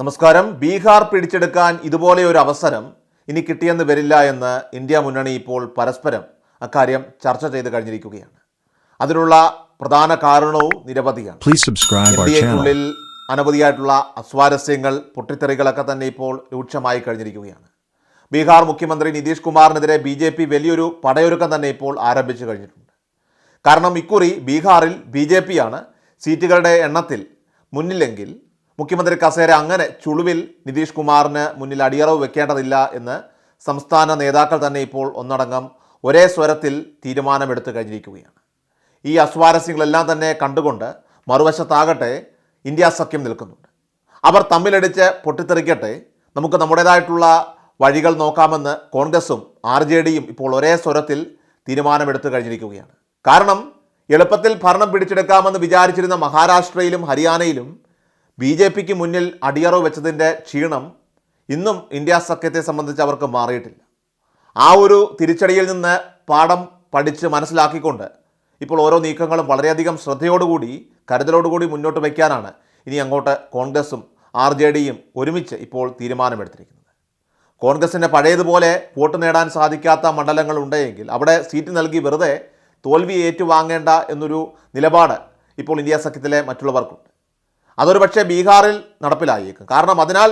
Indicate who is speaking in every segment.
Speaker 1: നമസ്കാരം. ബീഹാർ പിടിച്ചെടുക്കാൻ ഇതുപോലെ ഒരു അവസരം ഇനി കിട്ടിയെന്ന് വരില്ല എന്ന് ഇന്ത്യ മുന്നണി ഇപ്പോൾ പരസ്പരം അക്കാര്യം ചർച്ച ചെയ്ത് കഴിഞ്ഞിരിക്കുകയാണ്. അതിനുള്ള പ്രധാന കാരണവും നിരവധിയാണ്. ഇന്ത്യയ്ക്കുള്ളിൽ അനവധിയായിട്ടുള്ള അസ്വാരസ്യങ്ങൾ പൊട്ടിത്തെറികളൊക്കെ തന്നെ ഇപ്പോൾ രൂക്ഷമായി കഴിഞ്ഞിരിക്കുകയാണ്. ബീഹാർ മുഖ്യമന്ത്രി നിതീഷ് കുമാറിനെതിരെ ബി ജെ പി വലിയൊരു പടയൊരുക്കം തന്നെ ഇപ്പോൾ ആരംഭിച്ചു കഴിഞ്ഞിട്ടുണ്ട്. കാരണം ഇക്കുറി ബീഹാറിൽ ബി ജെ പിയാണ് സീറ്റുകളുടെ എണ്ണത്തിൽ മുന്നിലെങ്കിൽ മുഖ്യമന്ത്രി കസേര അങ്ങനെ ചുളുവിൽ നിതീഷ് കുമാറിന് മുന്നിൽ അടിയറവ് വെക്കേണ്ടതില്ല എന്ന് സംസ്ഥാന നേതാക്കൾ തന്നെ ഇപ്പോൾ ഒന്നടങ്കം ഒരേ സ്വരത്തിൽ തീരുമാനമെടുത്തു കഴിഞ്ഞിരിക്കുകയാണ്. ഈ അസ്വാരസ്യങ്ങളെല്ലാം തന്നെ കണ്ടുകൊണ്ട് മറുവശത്താകട്ടെ ഇന്ത്യ സഖ്യം നിൽക്കുന്നുണ്ട്. അവർ തമ്മിലടിച്ച് പൊട്ടിത്തെറിക്കട്ടെ നമുക്ക് നമ്മുടേതായിട്ടുള്ള വഴികൾ നോക്കാമെന്ന് കോൺഗ്രസും ആർ ജെ ഡിയും ഇപ്പോൾ ഒരേ സ്വരത്തിൽ തീരുമാനമെടുത്തു കഴിഞ്ഞിരിക്കുകയാണ്. കാരണം എളുപ്പത്തിൽ ഭരണം പിടിച്ചെടുക്കാമെന്ന് വിചാരിച്ചിരുന്ന മഹാരാഷ്ട്രയിലും ഹരിയാനയിലും ബി ജെ പിക്ക് മുന്നിൽ അടിയറവ് വെച്ചതിന്റെ ക്ഷീണം ഇന്നും ഇന്ത്യ സഖ്യത്തെ സംബന്ധിച്ച് അവർക്ക് മാറിയിട്ടില്ല. ആ ഒരു തിരിച്ചടിയിൽ നിന്ന് പാഠം പഠിച്ച് മനസ്സിലാക്കിക്കൊണ്ട് ഇപ്പോൾ ഓരോ നീക്കങ്ങളും വളരെയധികം ശ്രദ്ധയോടുകൂടി കരുതലോടുകൂടി മുന്നോട്ട് വയ്ക്കാനാണ് ഇനി അങ്ങോട്ട് കോൺഗ്രസും ആർ ജെ ഡിയും ഒരുമിച്ച് ഇപ്പോൾ തീരുമാനമെടുത്തിരിക്കുന്നത്. കോൺഗ്രസിന് പഴയതുപോലെ വോട്ട് നേടാൻ സാധിക്കാത്ത മണ്ഡലങ്ങൾ ഉണ്ടെങ്കിൽ അവിടെ സീറ്റ് നൽകി വെറുതെ തോൽവി ഏറ്റുവാങ്ങേണ്ട എന്നൊരു നിലപാട് ഇപ്പോൾ ഇന്ത്യ സഖ്യത്തിലെ മറ്റുള്ളവർക്കുണ്ട്. അതൊരു പക്ഷേ ബീഹാറിൽ നടപ്പിലായേക്കും. കാരണം അതിനാൽ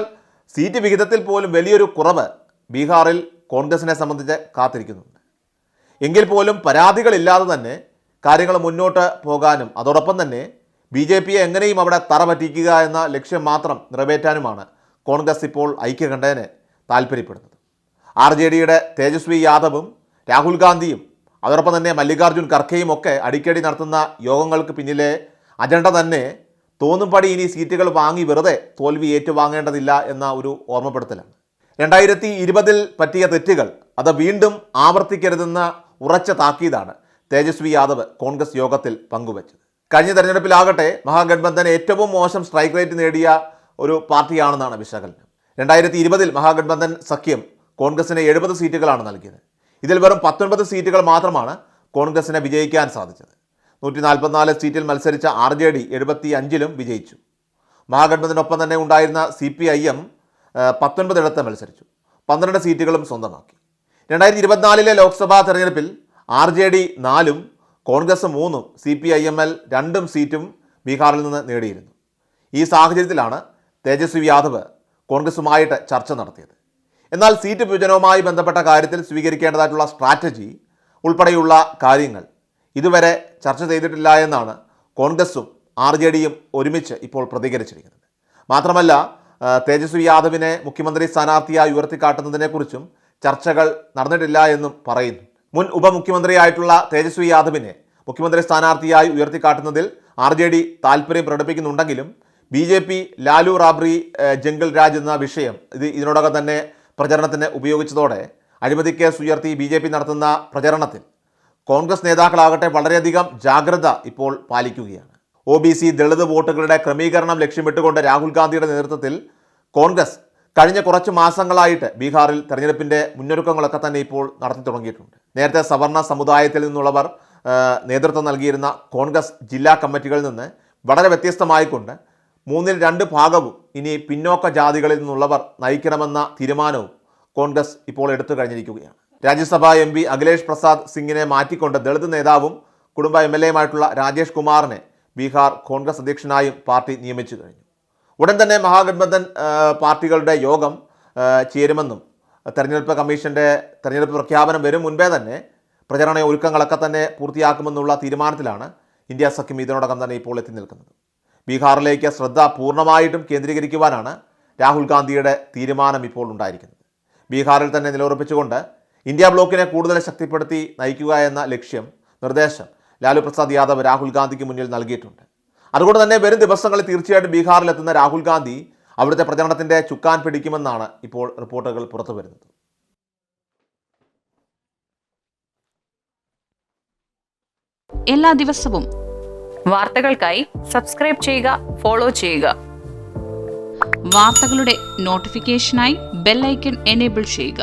Speaker 1: സീറ്റ് വിഹിതത്തിൽ പോലും വലിയൊരു കുറവ് ബീഹാറിൽ കോൺഗ്രസിനെ സംബന്ധിച്ച് കാത്തിരിക്കുന്നുണ്ട്. എങ്കിൽ പോലും പരാതികളില്ലാതെ തന്നെ കാര്യങ്ങൾ മുന്നോട്ട് പോകാനും അതോടൊപ്പം തന്നെ ബി ജെ പിയെ എങ്ങനെയും അവിടെ തറ പറ്റിക്കുക എന്ന ലക്ഷ്യം മാത്രം നിറവേറ്റാനുമാണ് കോൺഗ്രസ് ഇപ്പോൾ ഐക്യകണ്ഠേനെ താല്പര്യപ്പെടുന്നത്. ആർ ജെ ഡിയുടെ തേജസ്വി യാദവും രാഹുൽ ഗാന്ധിയും അതോടൊപ്പം തന്നെ മല്ലികാർജുൻ ഖർഗെയും ഒക്കെ അടിക്കടി നടത്തുന്ന യോഗങ്ങൾക്ക് പിന്നിലെ അജണ്ട തന്നെ തോന്നുംപടി ഇനി സീറ്റുകൾ വാങ്ങി വെറുതെ തോൽവി ഏറ്റുവാങ്ങേണ്ടതില്ല എന്ന ഒരു ഓർമ്മപ്പെടുത്തലാണ് രണ്ടായിരത്തി ഇരുപതിൽ പറ്റിയ തെറ്റുകൾ അത് വീണ്ടും ആവർത്തിക്കരുതെന്ന ഉറച്ച താക്കീതാണ് തേജസ്വി യാദവ് കോൺഗ്രസ് യോഗത്തിൽ പങ്കുവച്ചത്. കഴിഞ്ഞ തെരഞ്ഞെടുപ്പിലാകട്ടെ മഹാഗഡ്ബന്ധൻ ഏറ്റവും മോശം സ്ട്രൈക്ക് റേറ്റ് നേടിയ ഒരു പാർട്ടിയാണെന്നാണ് വിശകലനം. രണ്ടായിരത്തി ഇരുപതിൽ മഹാഗഡ്ബന്ധൻ സഖ്യം കോൺഗ്രസിന് എഴുപത് സീറ്റുകളാണ് നൽകിയത്. ഇതിൽ വെറും പത്തൊൻപത് സീറ്റുകൾ മാത്രമാണ് കോൺഗ്രസിനെ വിജയിക്കാൻ സാധിച്ചത്. നൂറ്റി നാൽപ്പത്തിനാല് സീറ്റിൽ മത്സരിച്ച ആർ ജെ ഡി എഴുപത്തി അഞ്ചിലും വിജയിച്ചു. മഹാഗഠബന്ധനൊപ്പം തന്നെ ഉണ്ടായിരുന്ന സി പി ഐ എം പത്തൊൻപതിടത്ത് മത്സരിച്ചു. പന്ത്രണ്ട് സീറ്റുകളും സ്വന്തമാക്കി. രണ്ടായിരത്തി ഇരുപത്തിനാലിലെ ലോക്സഭാ തെരഞ്ഞെടുപ്പിൽ ആർ ജെ ഡി നാലും കോൺഗ്രസ് മൂന്നും C P I M L രണ്ടും സീറ്റും ബീഹാറിൽ നിന്ന് നേടിയിരുന്നു. ഈ സാഹചര്യത്തിലാണ് തേജസ്വി യാദവ് കോൺഗ്രസുമായിട്ട് ചർച്ച നടത്തിയത്. എന്നാൽ സീറ്റ് വിഭജനവുമായി ബന്ധപ്പെട്ട കാര്യത്തിൽ സ്വീകരിക്കേണ്ടതായിട്ടുള്ള സ്ട്രാറ്റജി ഉൾപ്പെടെയുള്ള കാര്യങ്ങൾ ഇതുവരെ ചർച്ച ചെയ്തിട്ടില്ല എന്നാണ് കോൺഗ്രസും ആർ ജെ ഡിയും ഒരുമിച്ച് ഇപ്പോൾ പ്രതികരിച്ചിരിക്കുന്നത്. മാത്രമല്ല തേജസ്വി യാദവിനെ മുഖ്യമന്ത്രി സ്ഥാനാർത്ഥിയായി ഉയർത്തിക്കാട്ടുന്നതിനെക്കുറിച്ചും ചർച്ചകൾ നടന്നിട്ടില്ല എന്നും പറയുന്നു. മുൻ ഉപമുഖ്യമന്ത്രിയായിട്ടുള്ള തേജസ്വി യാദവിനെ മുഖ്യമന്ത്രി സ്ഥാനാർത്ഥിയായി ഉയർത്തിക്കാട്ടുന്നതിൽ ആർ ജെ ഡി താല്പര്യം പ്രകടിപ്പിക്കുന്നുണ്ടെങ്കിലും B J P Lalu Rabri jungle raj എന്ന വിഷയം ഇത് ഇതിനോടകം തന്നെ പ്രചരണത്തിന് ഉപയോഗിച്ചതോടെ അഴിമതി കേസ് ഉയർത്തി ബി നടത്തുന്ന പ്രചരണത്തിൽ കോൺഗ്രസ് നേതാക്കളാകട്ടെ വളരെയധികം ജാഗ്രത ഇപ്പോൾ പാലിക്കുകയാണ്. ഒ ബി സി ദളിത് വോട്ടുകളുടെ ക്രമീകരണം ലക്ഷ്യമിട്ടുകൊണ്ട് രാഹുൽ ഗാന്ധിയുടെ നേതൃത്വത്തിൽ കോൺഗ്രസ് കഴിഞ്ഞ കുറച്ച് മാസങ്ങളായിട്ട് ബീഹാറിൽ തെരഞ്ഞെടുപ്പിന്റെ മുന്നൊരുക്കങ്ങളൊക്കെ തന്നെ ഇപ്പോൾ നടത്തി തുടങ്ങിയിട്ടുണ്ട്. നേരത്തെ സവർണ സമുദായത്തിൽ നിന്നുള്ളവർ നേതൃത്വം നൽകിയിരുന്ന കോൺഗ്രസ് ജില്ലാ കമ്മിറ്റികളിൽ നിന്ന് വളരെ വ്യത്യസ്തമായിക്കൊണ്ട് മൂന്നിൽ രണ്ട് ഭാഗവും ഇനി പിന്നോക്ക ജാതികളിൽ നിന്നുള്ളവർ നയിക്കണമെന്ന തീരുമാനവും കോൺഗ്രസ് ഇപ്പോൾ എടുത്തു കഴിഞ്ഞിരിക്കുകയാണ്. രാജ്യസഭാ എം പി അഖിലേഷ് പ്രസാദ് സിംഗിനെ മാറ്റിക്കൊണ്ട് ദളിത് നേതാവും കുടുംബ എം എൽ എയുമായിട്ടുള്ള രാജേഷ് കുമാറിനെ ബീഹാർ കോൺഗ്രസ് അധ്യക്ഷനായും പാർട്ടി നിയമിച്ചു കഴിഞ്ഞു. ഉടൻ തന്നെ മഹാഗഠബന്ധൻ പാർട്ടികളുടെ യോഗം ചേരുമെന്നും തെരഞ്ഞെടുപ്പ് കമ്മീഷന്റെ തെരഞ്ഞെടുപ്പ് പ്രഖ്യാപനം വരും മുൻപേ തന്നെ പ്രചരണ ഒരുക്കങ്ങളൊക്കെ തന്നെ പൂർത്തിയാക്കുമെന്നുള്ള തീരുമാനത്തിലാണ് ഇന്ത്യ സഖ്യം ഇതിനോടകം തന്നെ ഇപ്പോൾ എത്തി നിൽക്കുന്നത്. ബീഹാറിലേക്ക് ശ്രദ്ധ പൂർണമായിട്ടും കേന്ദ്രീകരിക്കുവാനാണ് രാഹുൽ ഗാന്ധിയുടെ തീരുമാനം ഇപ്പോൾ ഉണ്ടായിരിക്കുന്നത്. ബീഹാറിൽ തന്നെ നിലയുറപ്പിച്ചുകൊണ്ട് ഇന്ത്യ ബ്ലോക്കിനെ കൂടുതൽ ശക്തിപ്പെടുത്തി നയിക്കുക എന്ന ലക്ഷ്യം നിർദ്ദേശം ലാലു പ്രസാദ് യാദവ് രാഹുൽ ഗാന്ധിക്ക് മുന്നിൽ നൽകിയിട്ടുണ്ട്. അതുകൊണ്ട് തന്നെ വരും ദിവസങ്ങളിൽ തീർച്ചയായിട്ടും ബീഹാറിലെത്തുന്ന രാഹുൽ ഗാന്ധി അവിടുത്തെ പ്രചരണത്തിന്റെ ചുക്കാൻ പിടിക്കുമെന്നാണ് ഇപ്പോൾ റിപ്പോർട്ടുകൾ പുറത്തു വരുന്നത്.
Speaker 2: എല്ലാ ദിവസവും
Speaker 3: വാർത്തകൾക്കായി സബ്സ്ക്രൈബ് ചെയ്യുക ഫോളോ ചെയ്യുക.
Speaker 2: വാർത്തകളുടെ നോട്ടിഫിക്കേഷനായി ബെല്ലൈക്കൺ എനേബിൾ ചെയ്യുക.